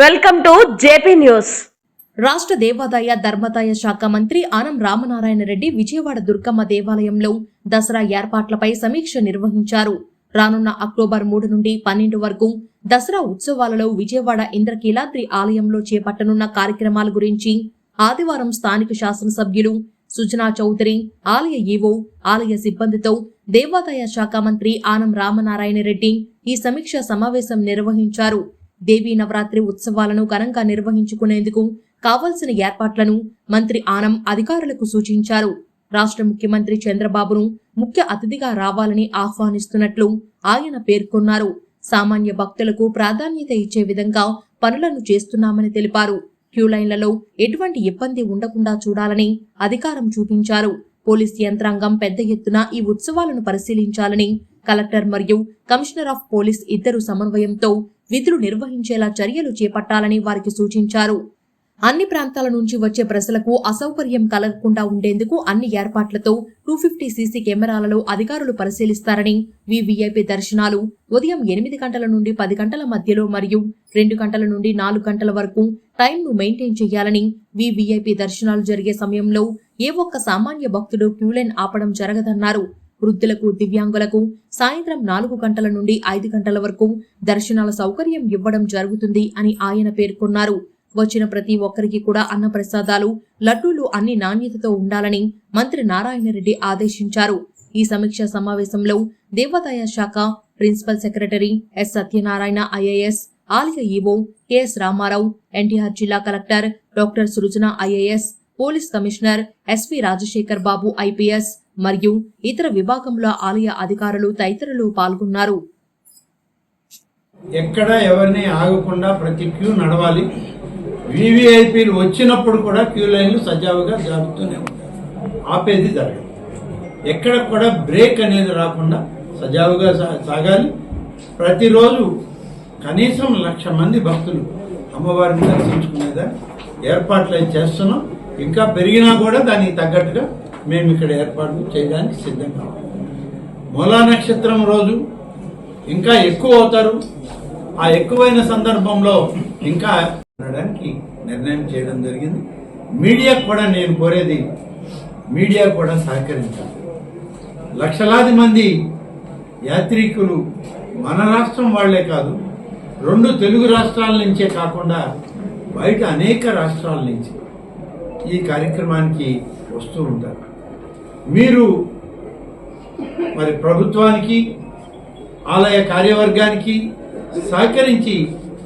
Welcome to JP news. రాష్ట్ర దేవాదాయ ధర్మదాయ శాఖ మంత్రి ఆనం రామనారాయణ రెడ్డి విజయవాడ దుర్గమ్మ దేవాలయంలో దసరా ఏర్పాట్లపై సమీక్ష నిర్వహించారు. రానున్న అక్టోబర్ మూడు నుండి పన్నెండు వరకు దసరా ఉత్సవాలలో విజయవాడ ఇంద్రకీలాద్రి ఆలయంలో చేపట్టనున్న కార్యక్రమాల గురించి ఆదివారం స్థానిక శాసనసభ్యులు సుజనా చౌదరి ఆలయ ఈవో ఆలయ సిబ్బందితో దేవాదాయ శాఖ మంత్రి ఆనం రామనారాయణ రెడ్డి ఈ సమీక్ష సమావేశం నిర్వహించారు. దేవీ నవరాత్రి ఉత్సవాలను ఘనంగా నిర్వహించుకునేందుకు కావలసిన ఏర్పాట్లను మంత్రి ఆనం అధికారులకు సూచించారు. రాష్ట్ర ముఖ్యమంత్రి చంద్రబాబును ముఖ్య అతిథిగా రావాలని ఆహ్వానిస్తున్నట్లు ఆయన పేర్కొన్నారు. సామాన్య భక్తులకు ప్రాధాన్యత ఇచ్చే విధంగా పనులను చేస్తున్నామని తెలిపారు. క్యూ లైన్లలో ఎటువంటి ఇబ్బంది ఉండకుండా చూడాలని అధికారం చూపించారు. పోలీస్ యంత్రాంగం పెద్ద ఎత్తున ఈ ఉత్సవాలను పరిశీలించాలని కలెక్టర్ మరియు కమిషనర్ ఆఫ్ పోలీస్ ఇద్దరు సమన్వయంతో విధులు నిర్వహించేలా చర్యలు చేపట్టాలని వారికి సూచించారు. అన్ని ప్రాంతాల నుంచి వచ్చే ప్రజలకు అసౌకర్యం కలగకుండా ఉండేందుకు అన్ని ఏర్పాట్లతో టూ ఫిఫ్టీ సీసీ కెమెరాలలో అధికారులు పరిశీలిస్తారని వివిఐపి దర్శనాలు ఉదయం ఎనిమిది గంటల నుండి పది గంటల మధ్యలో మరియు రెండు గంటల నుండి నాలుగు గంటల వరకు టైంను మెయింటైన్ చేయాలని వివిఐపి దర్శనాలు జరిగే సమయంలో ఏ ఒక్క సామాన్య భక్తుడు క్యూలైన్ ఆపడం జరగదన్నారు. వృద్ధులకు దివ్యాంగులకు సాయంత్రం నాలుగు గంటల నుండి ఐదు గంటల వరకు దర్శనాల సౌకర్యం ఇవ్వడం జరుగుతుంది అని ఆయన పేర్కొన్నారు. వచ్చిన ప్రతి ఒక్కరికి కూడా అన్న ప్రసాదాలు లడ్డూలు అన్ని నాణ్యతతో ఉండాలని మంత్రి నారాయణరెడ్డి ఆదేశించారు. ఈ సమీక్ష సమావేశంలో దేవాదాయ శాఖ principal secretary S Satyanarayana IAS ఆలయ ఈవో కెఎస్ రామారావు ఎన్టీఆర్ జిల్లా collector doctor Srujana IAS police commissioner SV Rajasekhar Babu IPS మరియు ఇతర విభాగంలో ఆలయ అధికారులు తదితరులు పాల్గొన్నారు. ఎక్కడ ఎవరిని ఆగకుండా ప్రతి క్యూ నడవాలి. వివిఐపీలు వచ్చినప్పుడు కూడా క్యూ లైన్లు సజావుగా జరుగుతూనే ఉంటాయి. ఆపేది జరగదు. ఎక్కడ కూడా బ్రేక్ అనేది రాకుండా సజావుగా సా- సాగాలి. ప్రతిరోజు కనీసం లక్ష మంది భక్తులు అమ్మవారిని దర్శించుకునేదా ఏర్పాట్లు అయి చేస్తున్నాం. ఇంకా పెరిగినా కూడా దానికి తగ్గట్టుగా మేము ఇక్కడ ఏర్పాటు చేయడానికి సిద్ధంగా మూలా నక్షత్రం రోజు ఇంకా ఎక్కువ అవుతారు. ఆ ఎక్కువైన సందర్భంలో ఇంకా ఉండడానికి నిర్ణయం చేయడం జరిగింది. మీడియా కూడా నేను కోరేది మీడియా కూడా సహకరించాలి. లక్షలాది మంది యాత్రికులు మన రాష్ట్రం వాళ్ళే కాదు రెండు తెలుగు రాష్ట్రాల నుంచే కాకుండా బయట అనేక రాష్ట్రాల నుంచి ఈ కార్యక్రమానికి వస్తూ ఉంటారు. మీరు మరి ప్రభుత్వానికి ఆలయ కార్యవర్గానికి సహకరించి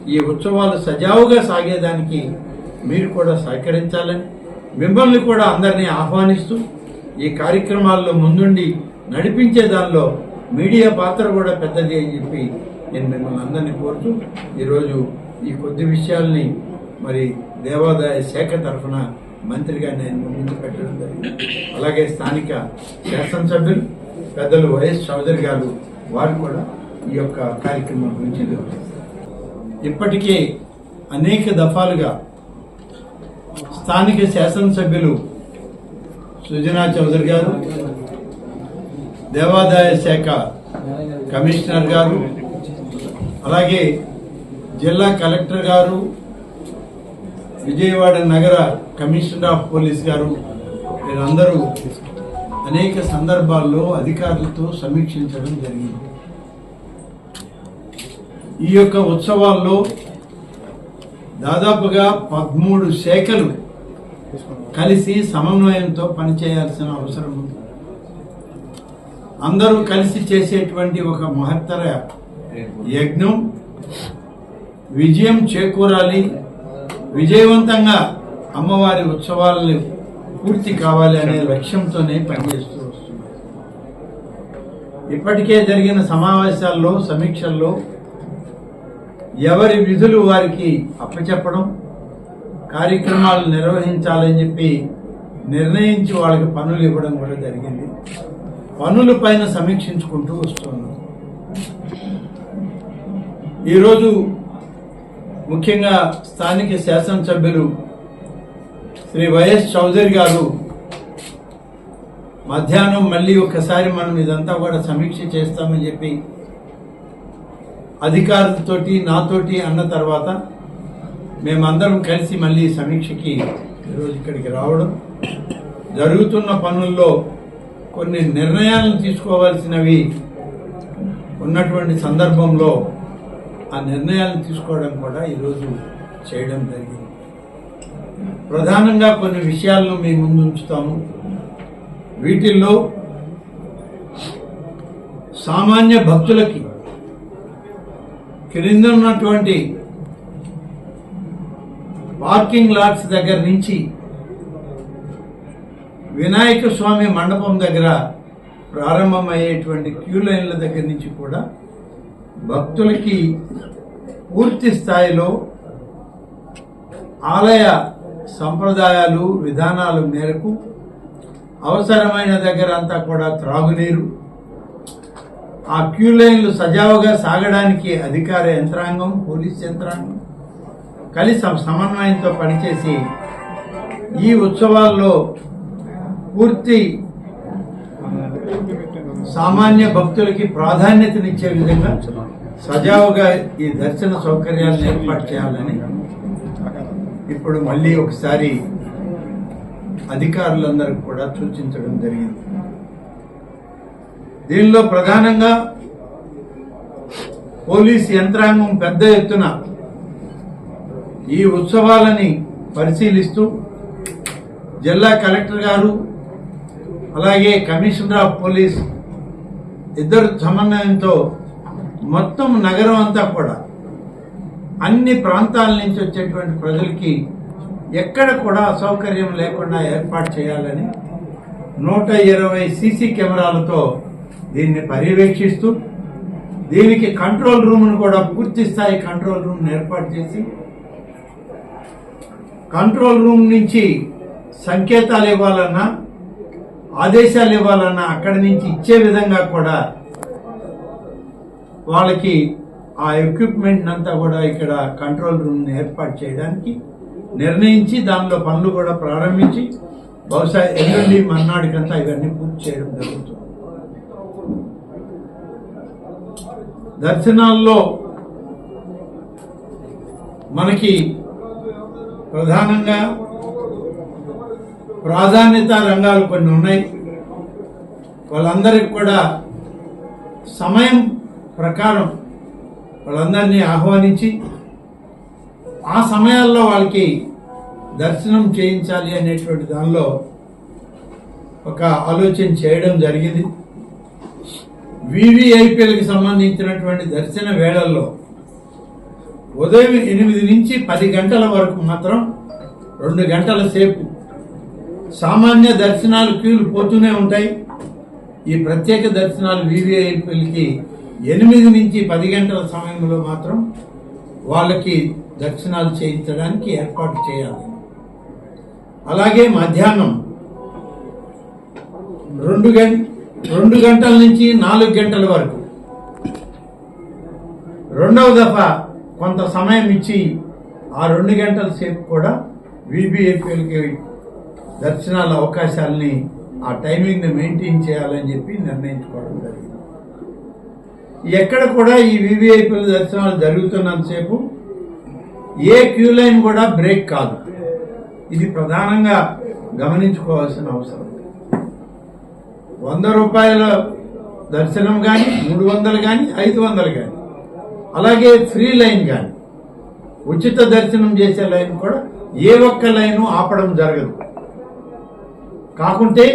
ఈ ఉత్సవాలు సజావుగా సాగేదానికి మీరు కూడా సహకరించాలని మిమ్మల్ని కూడా అందరినీ ఆహ్వానిస్తూ ఈ కార్యక్రమాల్లో ముందుండి నడిపించే దానిలో మీడియా పాత్ర కూడా పెద్దది అని చెప్పి నేను మిమ్మల్ని అందరినీ కోరుతూ ఈరోజు ఈ కొద్ది విషయాల్ని మరి దేవాదాయ శాఖ తరఫున మంత్రిగా నేను ముందు పెట్టడం జరిగింది. అలాగే స్థానిక శాసనసభ్యులు పెద్దలు వైఎస్ చౌదరి గారు వారు కూడా ఈ యొక్క కార్యక్రమం గురించి ఇప్పటికే అనేక దఫాలుగా స్థానిక శాసనసభ్యులు సుజనా చౌదరి గారు దేవాదాయ శాఖ కమిషనర్ గారు అలాగే జిల్లా కలెక్టర్ గారు విజయవాడ నగర కమిషనర్ ఆఫ్ పోలీస్ గారు వీరందరూ అనేక సందర్భాల్లో అధికారులతో సమీక్షించడం జరిగింది. ఈ యొక్క ఉత్సవాల్లో దాదాపుగా పదమూడు శాఖలు కలిసి సమన్వయంతో పనిచేయాల్సిన అవసరం ఉంది. అందరూ కలిసి చేసేటువంటి ఒక మహత్తర యజ్ఞం విజయం చేకూరాలి. విజయవంతంగా అమ్మవారి ఉత్సవాలను పూర్తి కావాలి అనే లక్ష్యంతోనే పనిచేస్తూ వస్తున్నారు ఇప్పటికే జరిగిన సమావేశాల్లో సమీక్షల్లో ఎవరి విధులు వారికి అప్పచెప్పడం కార్యక్రమాలు నిర్వహించాలని చెప్పి నిర్ణయించి వాళ్ళకి పనులు ఇవ్వడం కూడా జరిగింది. పనుల పైన సమీక్షించుకుంటూ వస్తున్నాం. ఈరోజు ముఖ్యంగా స్థానిక శాసనసభ్యులు శ్రీ వైఎస్ చౌదరి గారు మధ్యాహ్నం మళ్ళీ ఒకసారి మనం ఇదంతా కూడా సమీక్ష చేస్తామని చెప్పి అధికారులతోటి నాతోటి అన్న తర్వాత మేమందరం కలిసి మళ్ళీ సమీక్షకి ఈరోజు ఇక్కడికి రావడం జరుగుతున్న పనుల్లో కొన్ని నిర్ణయాలను తీసుకోవాల్సినవి ఉన్నటువంటి సందర్భంలో ఆ నిర్ణయాలను తీసుకోవడం కూడా ఈరోజు చేయడం జరిగింది. ప్రధానంగా కొన్ని విషయాలను మీ ముందు ఉంచుతాము. వీటిల్లో సామాన్య భక్తులకి క్రింద ఉన్నటువంటి పార్కింగ్ లాట్స్ దగ్గర నుంచి వినాయక స్వామి మండపం దగ్గర ప్రారంభమయ్యేటువంటి క్యూ లైన్ల దగ్గర నుంచి కూడా భక్తులకి పూర్తి స్థాయిలో ఆలయ సంప్రదాయాలు విధానాల మేరకు అవసరమైన దగ్గర అంతా కూడా త్రాగునీరు. ఆ క్యూ లైన్లు సజావుగా సాగడానికి అధికార యంత్రాంగం పోలీస్ యంత్రాంగం కలిసి సమన్వయంతో పనిచేసి ఈ ఉత్సవాల్లో పూర్తి సామాన్య భక్తులకి ప్రాధాన్యతనిచ్చే విధంగా సజావుగా ఈ దర్శన సౌకర్యాలను ఏర్పాటు చేయాలని ఇప్పుడు మళ్ళీ ఒకసారి అధికారులందరికీ కూడా సూచించడం జరిగింది. దీనిలో ప్రధానంగా పోలీస్ యంత్రాంగం పెద్ద ఎత్తున ఈ ఉత్సవాలని పరిశీలిస్తూ జిల్లా కలెక్టర్ గారు అలాగే కమిషనర్ ఆఫ్ పోలీస్ ఇద్దరు సమన్వయంతో మొత్తం నగరం అంతా కూడా అన్ని ప్రాంతాల నుంచి వచ్చేటువంటి ప్రజలకి ఎక్కడ కూడా అసౌకర్యం లేకుండా ఏర్పాటు చేయాలని నూట ఇరవై సీసీ కెమెరాలతో దీన్ని పర్యవేక్షిస్తూ దీనికి కంట్రోల్ రూమ్ను కూడా పూర్తి స్థాయి కంట్రోల్ రూమ్ను ఏర్పాటు చేసి కంట్రోల్ రూమ్ నుంచి సంకేతాలు ఇవ్వాలన్నా ఆదేశాలు ఇవ్వాలన్నా అక్కడి నుంచి ఇచ్చే విధంగా కూడా వాళ్ళకి ఆ ఎక్విప్మెంట్ అంతా కూడా ఇక్కడ కంట్రోల్ రూమ్ని ఏర్పాటు చేయడానికి నిర్ణయించి దానిలో పనులు కూడా ప్రారంభించి బహుశా ఎల్లుండి మన్నాడికంతా ఇవన్నీ పూర్తి చేయడం జరుగుతుంది. దర్శనాల్లో మనకి ప్రధానంగా ప్రాధాన్యత రంగాలు కొన్ని ఉన్నాయి. వాళ్ళందరికీ కూడా సమయం ప్రకారం వాళ్ళందరినీ ఆహ్వానించి ఆ సమయాల్లో వాళ్ళకి దర్శనం చేయించాలి అనేటువంటి దానిలో ఒక ఆలోచన చేయడం జరిగింది. వివిఐపీలకు సంబంధించినటువంటి దర్శన వేళల్లో ఉదయం ఎనిమిది నుంచి పది గంటల వరకు మాత్రం రెండు గంటల సేపు సామాన్య దర్శనాలు క్యూలు పోతూనే ఉంటాయి. ఈ ప్రత్యేక దర్శనాలు వీవీఐపీలకి ఎనిమిది నుంచి పది గంటల సమయంలో మాత్రం వాళ్ళకి దర్శనాలు చేయించడానికి ఏర్పాటు చేయాలి. అలాగే మధ్యాహ్నం రెండు గంట రెండు గంటల నుంచి నాలుగు గంటల వరకు. రెండవ దఫ కొంత సమయం ఇచ్చి ఆ రెండు గంటల సేపు కూడా వీబీఎఫ్ఎల్కి దర్శనాల అవకాశాలని ఆ టైమింగ్ని మెయింటైన్ చేయాలని చెప్పి నిర్ణయించుకోవడం జరిగింది. ఎక్కడ కూడా ఈ వివిఐపీల దర్శనాలు జరుగుతున్నంతసేపు ఏ క్యూ లైన్ కూడా బ్రేక్ కాదు. ఇది ప్రధానంగా గమనించుకోవాల్సిన అవసరం. వంద రూపాయల దర్శనం కానీ మూడు వందలు కానీ ఐదు వందలు కానీ అలాగే ఫ్రీ లైన్ కానీ ఉచిత దర్శనం చేసే లైన్ కూడా ఏ ఒక్క లైను ఆపడం జరగదు. కాకుంటే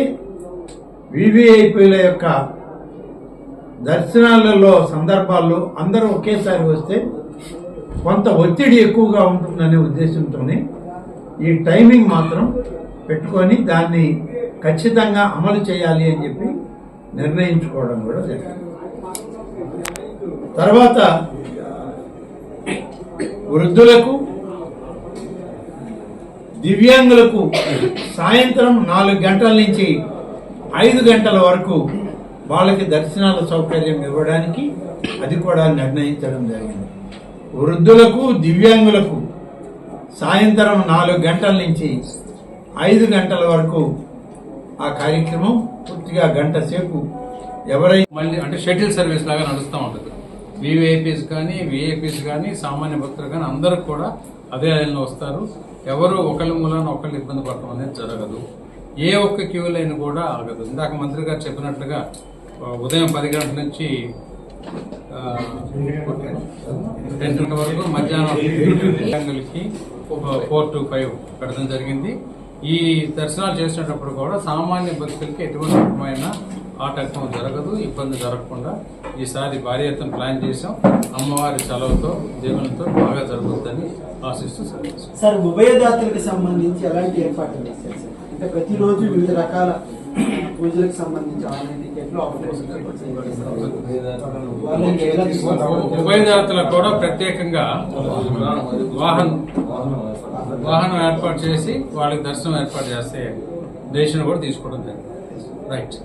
వివిఐపీల యొక్క దర్శనాలలో సందర్భాల్లో అందరూ ఒకేసారి వస్తే కొంత ఒత్తిడి ఎక్కువగా ఉంటుందనే ఉద్దేశంతోనే ఈ టైమింగ్ మాత్రం పెట్టుకొని దాన్ని ఖచ్చితంగా అమలు చేయాలి అని చెప్పి నిర్ణయించుకోవడం కూడా జరిగింది. తర్వాత వృద్ధులకు దివ్యాంగులకు సాయంత్రం నాలుగు గంటల నుంచి ఐదు గంటల వరకు వాళ్ళకి దర్శనాల సౌకర్యం ఇవ్వడానికి అది కూడా నిర్ణయించడం జరిగింది. వృద్ధులకు దివ్యాంగులకు సాయంత్రం నాలుగు గంటల నుంచి ఐదు గంటల వరకు ఆ కార్యక్రమం పూర్తిగా గంట సేపు ఎవరైనా మళ్ళీ అంటే షటిల్ సర్వీస్ లాగా నడుస్తూ ఉంటుంది. వివిఐపీస్ కానీ విఐపీస్ కానీ సామాన్య భక్తులు కానీ అందరూ కూడా అదే లైన్లో వస్తారు. ఎవరు ఒకరి మూలాన ఒకళ్ళు ఇబ్బంది పడటం అనేది జరగదు. ఏ ఒక్క క్యూ లైన్ కూడా ఆగదు. ఇందాక మంత్రి గారు చెప్పినట్లుగా ఉదయం పది గంటల నుంచి ఆ, టెన్ వరకు మధ్యాహ్నం గంటలకి ఫోర్ టు ఫైవ్ పెడతాం జరిగింది. ఈ దర్శనాలు చేసేటప్పుడు కూడా సామాన్య భక్తులకి ఎటువంటి రకమైన ఆటంకం జరగదు ఇబ్బంది జరగకుండా. ఈసారి భారీ ఎత్తున ప్లాన్ చేసాం అమ్మవారి సెలవుతో దేవునితో బాగా జరుగుతుందని సార్ ఉభయదాతలకు సంబంధించి ఎలాంటి ఏర్పాట్లు చేశారు సార్? అంటే ప్రతిరోజు వివిధ రకాల పూజలకు సంబంధించి ఆన్లైన్ టికెట్లు? ఉభయదాతలకు కూడా ప్రత్యేకంగా వాహనం వాహనం ఏర్పాటు చేసి వాళ్ళకి దర్శనం ఏర్పాటు చేస్తే డెసిషన్ కూడా తీసుకోవడం జరిగింది. రైట్